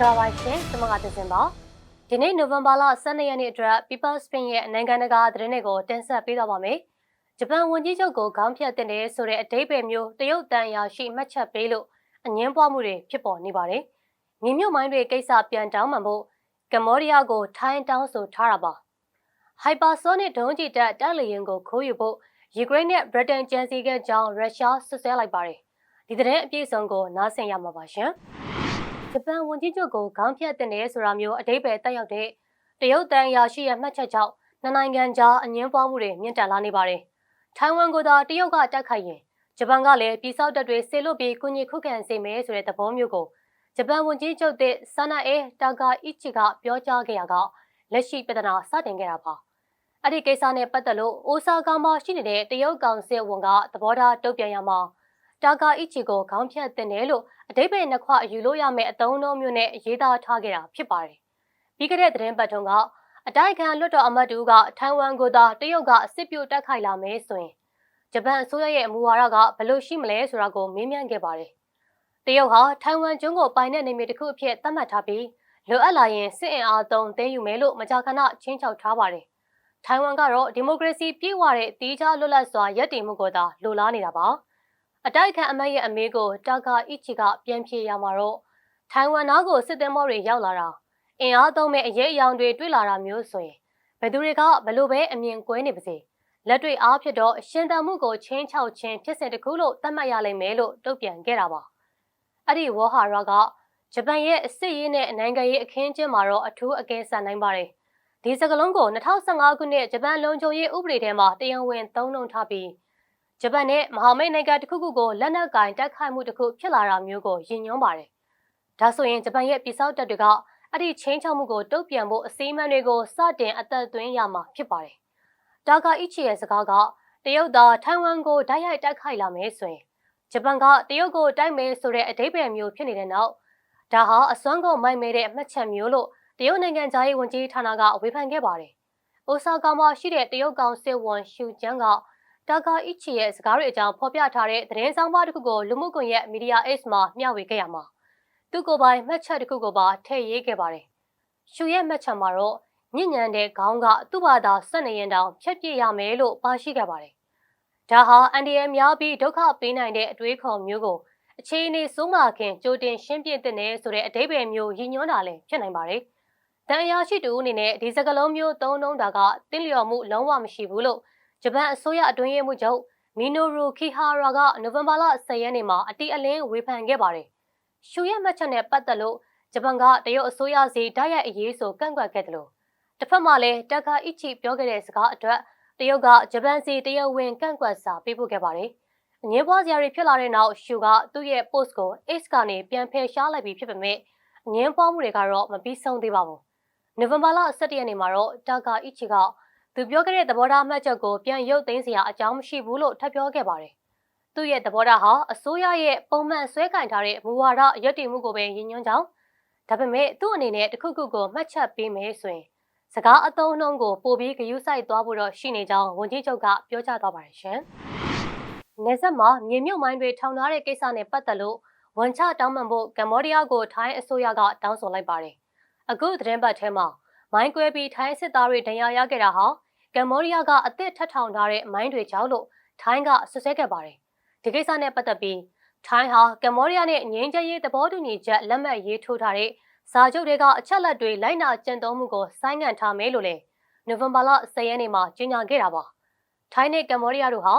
္ဂလာပါရှင်ကျွန်မကတင်စင်ပါဒီနေ့နိုဝင်ဘာလ12ရက်နေ့အတွက် People Spin ရဲ့နိုင်ငံတကာသတင်းတွေကိုတင်ဆက်ပေးတော့ပါမယ်ဂျပန်ဝန်ကြီးချုပ်ကိုခေါင်းဖြတ်တင်တယ်ဆိုတဲ့အဓိပ္ပာယ်မျိုးတရုတ်တန်ရာရှိမှတ်ချက်ပေးလို့အငင်းပွားမှုတွေဖြစ်ပေါ်နေပါတယ်မြေမြုပ်မိုင်းတွေကိစ္စပြန်တောင်းမှန်ဖို့ကမ္ဘောဒီးယားကိုထိုင်းတောင်းဆိုထားတာပါ Hypersonic ဒုံးကျည်တပ်တပ်လေယာဉ်ကိုခိုးယူဖို့ယူကရိန်းနဲ့ဗြိတိန်ကြံစည်ခဲ့ကြောင်းရုရှားဆွဆွဲလိုက်ပါတယ်ဒီသတင်းအပြည့်အစုံကိုနားဆင်ရမှာပါရှင် ဂျပန်ဝန်ကြီးချုပ်ကိုခေါင်းဖြတ်တင်တယ်ဆိုတာမျိုးအတိတ်ပဲတက်ရောက်တဲ့တရုတ်တန်ရာရှိရဲ့မှတ်ချက်ကြောင့်နှစ်နိုင်ငံကြားအငင်းပွားမှုတွေမြင့်တက်လာနေပါတယ်။ထိုင်ဝမ်ကိုသာတရုတ်ကတက်ခိုက်ရင်ဂျပန်ကလည်းပြည်စောက်တပ်တွေဆေလွတ်ပြီးကုညီခုခံစေမယ်ဆိုတဲ့သဘောမျိုးကိုဂျပန်ဝန်ကြီးချုပ်တဲ့ဆာနာအေတာဂါအီချီကပြောကြားခဲ့ရကလက်ရှိပြဿနာစတင်ခဲ့တာပါ။အဲ့ဒီကိစ္စနဲ့ပတ်သက်လို့အိုဆာကာမှာရှိနေတဲ့တရုတ်ကောင်စစ်ဝန်ကသဘောထားတုံ့ပြန်ရမှာ တာဂါအီချီကိုခေါင်းဖြတ်တင်တယ်လို့အတိတ်ပဲနှစ်ခွအယူလို့ရမယ့်အတုံးအနှုံးမျိုးနဲ့ရေးသားထားခဲ့တာဖြစ်ပါတယ်။ပြီးခဲ့တဲ့သတင်းပတ်ထုံးကအတိုက်ခံလွတ်တော်အမတ်တူကထိုင်ဝမ်ကိုသာတရုတ်ကအစ်စ်ပြိုတက်ခိုက်လာမယ်ဆိုရင်ဂျပန်အစိုးရရဲ့အမူဝါဒကဘယ်လိုရှိမလဲဆိုတာကိုမေးမြန်းခဲ့ပါတယ်။တရုတ်ဟာထိုင်ဝမ်ကျွန်းကိုပိုင်တဲ့နေမြေတစ်ခုအဖြစ်သတ်မှတ်ထားပြီးလိုအပ်လာရင်စစ်အင်အားသုံးသိမ်းယူမယ်လို့မကြာခဏချင်းချောက်ထားပါတယ်။ထိုင်ဝမ်ကတော့ဒီမိုကရေစီပြည့်ဝတဲ့တီးခြားလွတ်လပ်စွာရည်တည်မှုကိုသာလိုလားနေတာပါ။ အတိုက်ခံအမတ်ရဲ့အမေကိုတာကာအီချီကပြန်ဖြေရမှာတော့ထိုင်ဝမ်နားကိုစစ်သည်မောတွေရောက်လာတာအင်အားသုံးမဲ့အရေးအယောင်တွေတွေ့လာတာမျိုးဆိုရင်ဘယ်သူတွေကဘလို့ပဲအမြင်ကွဲနေပါစေလက်တွေ့အားဖြင့်တော့ရှင်တန်မှုကိုချင်းချောက်ချင်းဖြစ်စဉ်တစ်ခုလို့သတ်မှတ်ရလိမ့်မယ်လို့တုံ့ပြန်ခဲ့တာပါအဲ့ဒီဝေါ်ဟာရာကဂျပန်ရဲ့အစ်စ်ရေးနဲ့နိုင်ငံရေးအခင်းကျင်းမှာတော့အထူးအကဲဆန်နိုင်ပါတယ်ဒီစကလုံးကို2015ခုနှစ်ဂျပန်လုံခြုံရေးဥပဒေထဲမှာတရားဝင်သုံးနှုန်းထားပြီး ဂျပန်နဲ့မဟာမိတ်နိုင်ငံတစ်ခုခုကိုလက်နက်ကင်တိုက်ခိုက်မှုတစ်ခုဖြစ်လာတာမျိုးကိုယဉ်ညွှန်းပါတယ်။ဒါဆိုရင်ဂျပန်ရဲ့ပြည်စောက်တပ်တွေကအဲ့ဒီချင်းချောက်မှုကိုတုံ့ပြန်ဖို့အစည်းအဝေးတွေကိုစတင်အသက်သွင်းရမှာဖြစ်ပါတယ်။ဒါကအီချီရဲ့စကားကတရုတ်သားထိုင်ဝမ်ကိုတိုက်ရိုက်တိုက်ခိုက်လာမယ်ဆိုရင်ဂျပန်ကတရုတ်ကိုတိုက်မယ်ဆိုတဲ့အဓိပ္ပာယ်မျိုးဖြစ်နေတဲ့နောက်ဒါဟာအစွမ်းကုန်မိုက်မဲတဲ့အမှတ်ချက်မျိုးလို့တရုတ်နိုင်ငံသားရေးဝန်ကြီးဌာနကဝေဖန်ခဲ့ပါတယ်။အိုဆာကာမှာရှိတဲ့တရုတ်ကောင်စစ်ဝန်ရှူကျန်းက တာကာအီချီရဲ့စကားတွေအကြောင်းဖော်ပြထားတဲ့သတင်းဆောင်ပါတစ်ခုကိုလူမှုကွန်ရက်မီဒီယာ X မှာမျှဝေခဲ့ရမှာသူ့ကိုယ်ပိုင်မှတ်ချက်တစ်ခုကိုပါထည့်ရေးခဲ့ပါတယ်။ရှူရဲ့မှတ်ချက်မှာတော့ညဉ့်ညံတဲ့ခေါင်းကသူ့ဘာသာဆက်နေရင်တောင်ဖြတ်ပြရမယ်လို့ပါရှိခဲ့ပါတယ်။ဒါဟာအန်ဒီယများပြီးဒုက္ခပေးနိုင်တဲ့အတွေးခေါ်မျိုးကိုအခြေအနေစိုးမာခင်ကြိုတင်ရှင်းပြတဲ့နေဆိုတဲ့အတိပ္ပယ်မျိုးရည်ညွှန်းတာလည်းဖြစ်နိုင်ပါတယ်။တန်အရာရှိတူအနေနဲ့ဒီစကလုံးမျိုးသုံးနှုံးတာကတင်းလျော်မှုလုံးဝမရှိဘူးလို့ ဂျပန်အစိုးရအတွင်းရေးမှူးချုပ်မီနိုရူခီဟာရာကနိုဝင်ဘာလ10ရက်နေ့မှာအတီအလင်းဝေဖန်ခဲ့ပါတယ်။ရှူရဲ့မှတ်ချက်နဲ့ပတ်သက်လို့ဂျပန်ကတရုတ်အစိုးရစီတိုက်ရိုက်အရေးဆိုကန့်ကွက်ခဲ့တယ်လို့တစ်ဖက်မှာလည်းတက်ကာအီချီပြောခဲ့တဲ့စကားအတွက်တရုတ်ကဂျပန်စီတရုတ်ဝင်ကန့်ကွက်စာပေးပို့ခဲ့ပါတယ်။အငင်းပွားစရာတွေဖြစ်လာတဲ့နောက်ရှူကသူ့ရဲ့ post ကို X ကနေပြန်ဖယ်ရှားလိုက်ပြီးဖြစ်ပေမဲ့အငင်းပွားမှုတွေကတော့မပြီးဆုံးသေးပါဘူး။နိုဝင်ဘာလ17ရက်နေ့မှာတော့တက်ကာအီချီက သူပြောခဲ့တဲ့သဘောထားမှတ်ချက်ကိုပြန်ရုပ်သိမ်းစရာအကြောင်းမရှိဘူးလို့ထပ်ပြောခဲ့ပါတယ်။သူ့ရဲ့သဘောထားဟာအစိုးရရဲ့ပုံမှန်ဆွဲကင်ထားတဲ့မူဝါဒရည်တည်မှုကိုပဲရည်ညွှန်းကြောင်းဒါပေမဲ့သူ့အနေနဲ့တခုခုကိုမှတ်ချက်ပေးမယ်ဆိုရင်စကားအသုံးနှုန်းကိုပိုပြီးဂရုစိုက်သွားဖို့တော့ရှိနေကြောင်းဝန်ကြီးချုပ်ကပြောကြားသွားပါတယ်ရှင်။နေဆက်မှာမြေမြုပ်မိုင်းတွေထောင်ထားတဲ့ကိစ္စနဲ့ပတ်သက်လို့ဝန်ချတောင်းပန်ဖို့ကမ္ဘောဒီးယားကိုထိုင်းအစိုးရကတောင်းဆိုလိုက်ပါတယ်။အခုသတင်းပတ်ထဲမှာ မိုင်းကွဲပြီးထိုင်းစစ်သားတွေဒဏ်ရာရခဲ့တာဟာကမ္ဘောဒီးယားကအသစ်ထပ်ထောင်ထားတဲ့မိုင်းတွေကြောင့်လို့ထိုင်းကဆွဆွဲခဲ့ပါတယ်။ဒီကိစ္စနဲ့ပတ်သက်ပြီးထိုင်းဟာကမ္ဘောဒီးယားနဲ့ငြိမ်းချမ်းရေးသဘောတူညီချက်လက်မှတ်ရေးထိုးထားတဲ့စာချုပ်တွေကအချက်လက်တွေလိုက်နာကျင့်သုံးမှုကိုဆိုင်းငံ့ထားမယ်လို့လည်းနိုဝင်ဘာလ10ရက်နေ့မှာကြေညာခဲ့တာပါ။ထိုင်းနဲ့ကမ္ဘောဒီးယားတို့ဟာ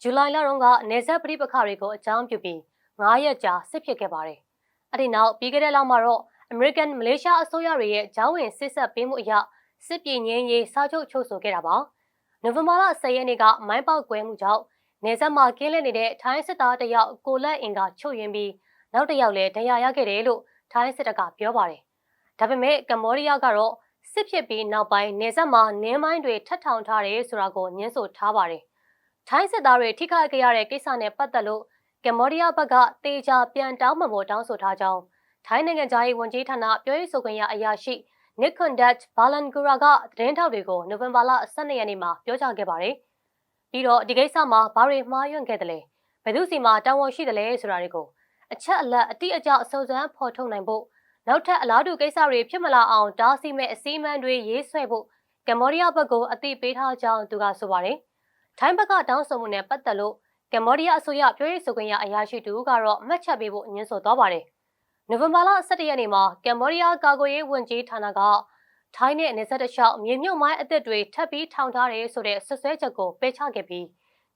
ဇူလိုင်လတုန်းကနေဆက်ပဋိပက္ခတွေကိုအကြောင်းပြုပြီး9ရက်ကြာစစ်ဖြစ်ခဲ့ပါတယ်။အဲ့ဒီနောက်ပြီးခဲ့တဲ့လမှာတော့ American Malaysia အစိုးရတွေရဲ့ဂျောင်းဝင်စစ်ဆက်ပေးမှုအရစစ်ပြေငင်းရေးစာချုပ်ချုပ်ဆိုခဲ့တာပါနိုဝင်ဘာလ10ရက်နေ့ကမိုင်းပေါက်ကွဲမှုကြောင့်နေဆက်မှာကင်းလဲနေတဲ့ထိုင်းစစ်သားတယောက်ကိုလက်အင်ကချုပ်ရင်းပြီးနောက်တစ်ယောက်လည်းဒဏ်ရာရခဲ့တယ်လို့ထိုင်းစစ်တပ်ကပြောပါတယ်ဒါပေမဲ့ကမ္ဘောဒီးယားကတော့စစ်ဖြစ်ပြီးနောက်ပိုင်းနေဆက်မှာနင်းမိုင်းတွေထပ်ထောင်ထားတယ်ဆိုတာကိုညှင်းဆိုထားပါတယ်ထိုင်းစစ်သားတွေထိခိုက်ခဲ့ရတဲ့ကိစ္စနဲ့ပတ်သက်လို့ကမ္ဘောဒီးယားဘက်ကတေချာပြန်တောင်းပန်ဖို့တောင်းဆိုထားကြောင်း ထိုင်းနိုင်ငံသားရေးဝန်ကြီးဌာနပြောရေးဆိုခွင့်ရအရာရှိ Nikondat Balangura ကသတင်းထောက်တွေကိုနိုဝင်ဘာလ12ရက်နေ့မှာပြောကြားခဲ့ပါတယ်။ပြီးတော့ဒီကိစ္စမှာဘာတွေမှားယွင်းခဲ့တယ်လဲဘယ်သူစီမှာတာဝန်ရှိတယ်လဲဆိုတာတွေကိုအချက်အလက်အတိအကျအစုံစမ်းဖော်ထုတ်နိုင်ဖို့နောက်ထပ်အလားတူကိစ္စတွေဖြစ်မလာအောင်တားဆီးမဲ့အစည်းအဝေးတွေရေးဆွဲဖို့ကမ္ဘောဒီးယားဘက်ကအသိပေးထားကြောင်းသူကဆိုပါတယ်။ထိုင်းဘက်ကတောင်းဆိုမှုနဲ့ပတ်သက်လို့ကမ္ဘောဒီးယားအစိုးရပြောရေးဆိုခွင့်ရအရာရှိတူကတော့မှတ်ချက်ပေးဖို့ညွှန်ဆိုသွားပါတယ်။ နိုဝင်ဘာလ17ရက်နေ့မှာကမ္ဘောဒီးယားကာကွယ်ရေးဝန်ကြီးဌာနကထိုင်းနဲ့နေဆက်တလျှောက်မြေမြုပ်မိုင်းအသစ်တွေထပ်ပြီးထောင်ထားတယ်ဆိုတဲ့ဆွဆွဲချက်ကိုပယ်ချခဲ့ပြီး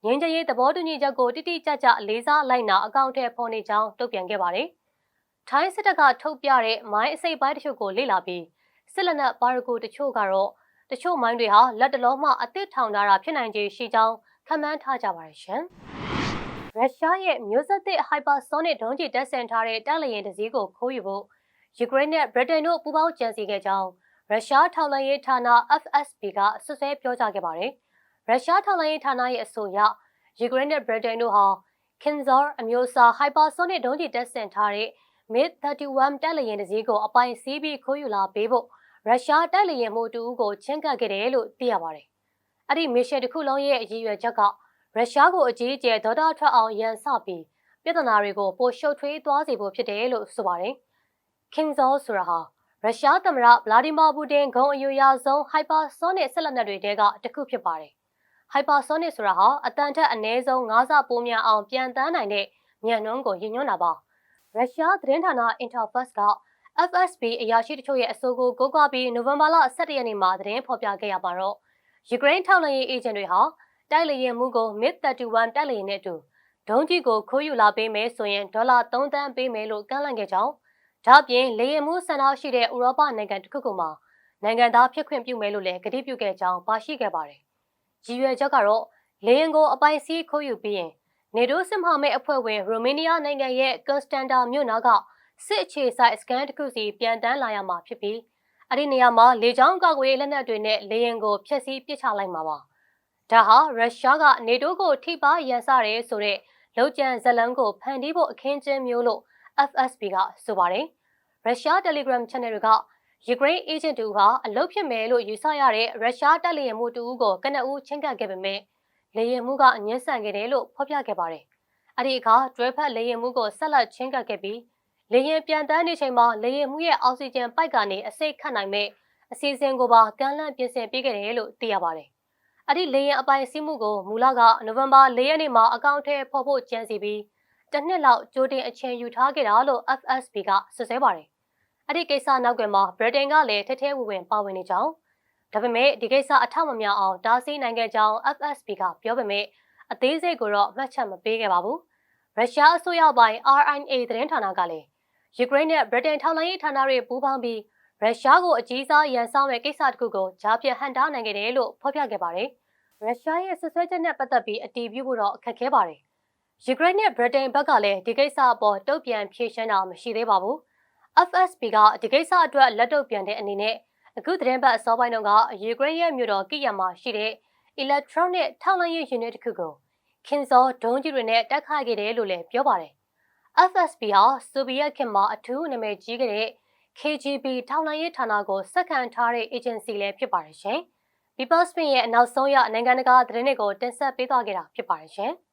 ငင်းကြရေးသဘောတူညီချက်ကိုတိတိကျကျလေးစားလိုက်နာအကောင့်ထဲပေါ်နေကြောင်းတုံ့ပြန်ခဲ့ပါတယ်။ထိုင်းစစ်တပ်ကထုတ်ပြတဲ့မိုင်းအစိပ်ပိုင်းတချို့ကိုလေ့လာပြီးစစ်လက်နက်ပါရဂူတချို့ကတော့တချို့မိုင်းတွေဟာလက်တလုံးမှအသစ်ထောင်ထားတာဖြစ်နိုင်ခြေရှိကြောင်းခန့်မှန်းထားကြပါတယ်ရှင်။ ရုရှားရဲ့မျိုးဆက်သစ် hypersonic ဒုံးကျည်တပ်ဆင်ထားတဲ့တပ်လျင်တစ်စီးကိုခိုးယူဖို့ယူကရိန်းနဲ့ဗြိတိန်တို့ပူးပေါင်းကြံစည်ခဲ့ကြောင်းရုရှားထောက်လှမ်းရေးဌာန FSB ကဆွဆွဲပြောကြားခဲ့ပါတယ်။ရုရှားထောက်လှမ်းရေးဌာနရဲ့အဆိုအရယူကရိန်းနဲ့ဗြိတိန်တို့ဟာ Kinzhal အမျိုးအစား hypersonic ဒုံးကျည်တပ်ဆင်ထားတဲ့ MiG-31 တပ်လျင်တစ်စီးကိုအပိုင်စီးပြီးခိုးယူလာပေးဖို့ရုရှားတပ်လျင်မှုတူကိုချင်းကပ်ခဲ့တယ်လို့သိရပါတယ်။အဲ့ဒီမစ်ရှင်တစ်ခုလုံးရဲ့အရည်ရွယ်ချက်က ရုရှားကိုအကြီးအကျယ်ဒေါသထွက်အောင်ရန်စပြီးပြဿနာတွေကိုပိုရှုပ်ထွေးသွားစေဖို့ဖြစ်တယ်လို့ဆိုပါတယ်။ Kinzhal ဆိုတာဟာရုရှားသမ္မတဗလာဒီမာပူတင်ဂုံအယူရဆုံး hypersonic ဆက်လက်နက်တွေတဲကတစ်ခုဖြစ်ပါတယ်။ hypersonic ဆိုတာဟာအတန်ထက်အနည်းဆုံး9ဆပိုများအောင်ပြန်တန်းနိုင်တဲ့မြန်နှုန်းကိုရည်ညွှန်းတာပါ။ရုရှားသတင်းဌာန Interfax က FSB အရာရှိတချို့ရဲ့အဆိုကိုကိုးကားပြီးနိုဝင်ဘာလ17ရက်နေ့မှာသတင်းဖော်ပြခဲ့ရပါတော့ယူကရိန်းထောက်လှမ်းရေးအေဂျင့်တွေဟာ တိုက်လေယာဉ်မှုကို MiG-31 တိုက်လေယာဉ်နဲ့အတူဒုံးကြီးကိုခိုးယူလာပေးမယ်ဆိုရင်ဒေါ်လာ3သန်းပေးမယ်လို့ကန့်လန့်ခဲ့ကြောင်းဒါ့အပြင်လေယာဉ်မှုဆန္ဒရှိတဲ့ဥရောပနိုင်ငံတစ်ခုခုမှာနိုင်ငံသားဖြစ်ခွင့်ပြုမယ်လို့လည်းကတိပြုခဲ့ကြောင်းပါရှိခဲ့ပါတယ်။ရည်ရွယ်ချက်ကတော့လေယာဉ်ကိုအပိုင်စီးခိုးယူပြီးရင်နေတိုးစစ်မှမဲ့အဖွဲ့ဝင်ရိုမေးနီးယားနိုင်ငံရဲ့ကွန်စတန်တာမြို့နာကစစ်အခြေဆိုင်စကန်တစ်ခုစီပြန်တန်းလာရမှာဖြစ်ပြီးအဲ့ဒီနေရာမှာလေကြောင်းကာကွယ်ရေးလက်နက်တွေနဲ့လေယာဉ်ကိုဖျက်ဆီးပစ်ချလိုက်မှာပါ ဒါဟာရုရှားကနေတိုးကိုထိပါရန်စတယ်ဆိုတဲ့လောက်ကျန်ဇလန်းကိုဖန်တီးဖို့အခင်းကျင်းမျိုးလို့ FSB ကဆိုပါတယ်ရုရှား Telegram Channel တွေကယူကရိန်း agent တူဟာအလုတ်ဖြစ်မယ်လို့ယူဆရတဲ့ရုရှားတပ်လေယာဉ်မှုတူကိုကနအူးချင်းကပ်ခဲ့ပေမဲ့လေယာဉ်မှုကအငင်းဆန်ခဲ့တယ်လို့ဖော်ပြခဲ့ပါတယ်။အဲ့ဒီအခါတွဲဖက်လေယာဉ်မှုကိုဆက်လက်ချင်းကပ်ခဲ့ပြီးလေရင်ပြန်တန်းနေချိန်မှာလေရင်မှုရဲ့အောက်ဆီဂျင်ပိုက်ကနေအစိတ်ခတ်နိုင်မဲ့အစီအစဉ်ကိုပါကမ်းလှမ်းပြင်ဆင်ပေးခဲ့တယ်လို့သိရပါတယ်။ အဲ့ဒီလေရင်အပိုင်စီးမှုကိုမူလကနိုဝင်ဘာ၄ရက်နေ့မှာအကောင့်ထဲဖော်ဖို့ကြံစီပြီးတစ်နှစ်လောက်ကြိုတင်အချိန်ယူထားခဲ့တာလို့ FSB ကဆွဆွဲပါတယ်။အဲ့ဒီကိစ္စနောက်ကွယ်မှာဗြိတိန်ကလည်းထဲထဲဝင်ဝင်ပါဝင်နေကြောင်းဒါပေမဲ့ဒီကိစ္စအထောက်မမြောက်အောင်တားဆီးနိုင်ခဲ့ကြောင်း FSB ကပြောပေမဲ့အသေးစိတ်ကိုတော့မှတ်ချက်မပေးခဲ့ပါဘူး။ရုရှားအစိုးရပိုင်း RNA သတင်းဌာနကလည်းယူကရိန်းနဲ့ဗြိတိန်ထောက်လှမ်းရေးဌာနတွေပူးပေါင်းပြီးရုရှားကိုအကြီးစားရန်ဆောင်တဲ့ကိစ္စတစ်ခုကိုကြားပြဟန်တားနိုင်ခဲ့တယ်လို့ဖော်ပြခဲ့ပါတယ်။ ရုရှားရဲ့ဆွဆွဲချက်နဲ့ပတ်သက်ပြီးအတည်ပြုဖို့တော့အခက်ခဲပါတယ်။ယူကရိန်းနဲ့ဗြိတိန်ဘက်ကလည်းဒီကိစ္စအပေါ်တုံ့ပြန်ဖြေရှင်းတာမရှိသေးပါဘူး။ FSB ကဒီကိစ္စအတွက်လက်တုပ်ပြန်တဲ့အနေနဲ့အခုသတင်းပတ်အစောပိုင်းတုန်းကယူကရိန်းရဲ့မြို့တော်ကိယမှာရှိတဲ့ electronic ထောက်လှမ်းရေး unit တစ်ခုကိုခင်စောဒုံးကြီးတွေနဲ့တိုက်ခိုက်ခဲ့တယ်လို့လည်းပြောပါတယ် FSB ဟာဆိုဗီယက်ခေတ်မှာအထူးနာမည်ကြီးခဲ့တဲ့ KGB ထောက်လှမ်းရေးဌာနကိုစက္ကန့်ထားတဲ့ agency လည်းဖြစ်ပါတယ်ရှင်။ People Spin ရဲ့အနောက်ဆုံးရနိုင်ငံတကာသတင်းတွေကိုတင်ဆက်ပေးသွားခဲ့တာဖြစ်ပါတယ်ရှင်။